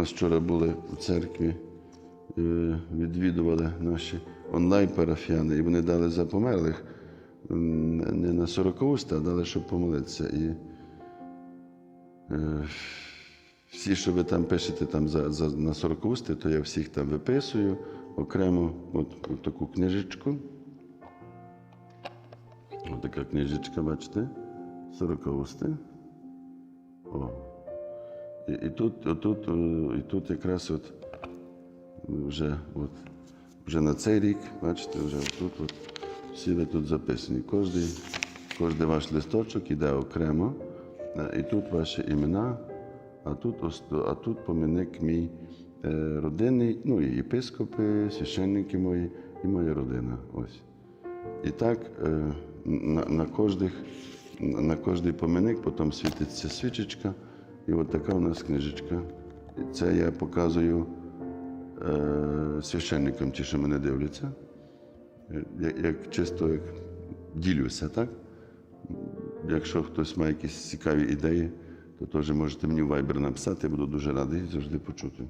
нас вчора були у церкві, е, відвідували наші онлайн-парафіяни, і вони дали за померлих не на 40 уст, а дали, щоб помолитися. І е, всі, що ви там пишете там за, за, на 40 усти, то я всіх там виписую окремо от, от таку книжечку. Ось така книжечка, бачите? 40 усти. О. І, і, тут, отут, і тут якраз от вже, от, вже на цей рік, бачите, вже тут от, всі ви тут записані. Кожний, кожний ваш листочок іде окремо. Е, І тут ваші імена, а тут, а тут помінник мій е, родинний, ну і єпископи, священники мої, і моя родина. Ось. І так е, на, на, кожних, на кожний поминок потім світиться свічечка, і от така у нас книжечка. Це я показую е, священникам, ті, що мене дивляться. Як, як чисто як ділюся, так? Якщо хтось має якісь цікаві ідеї, то теж можете мені в Viber написати, я буду дуже радий завжди почути.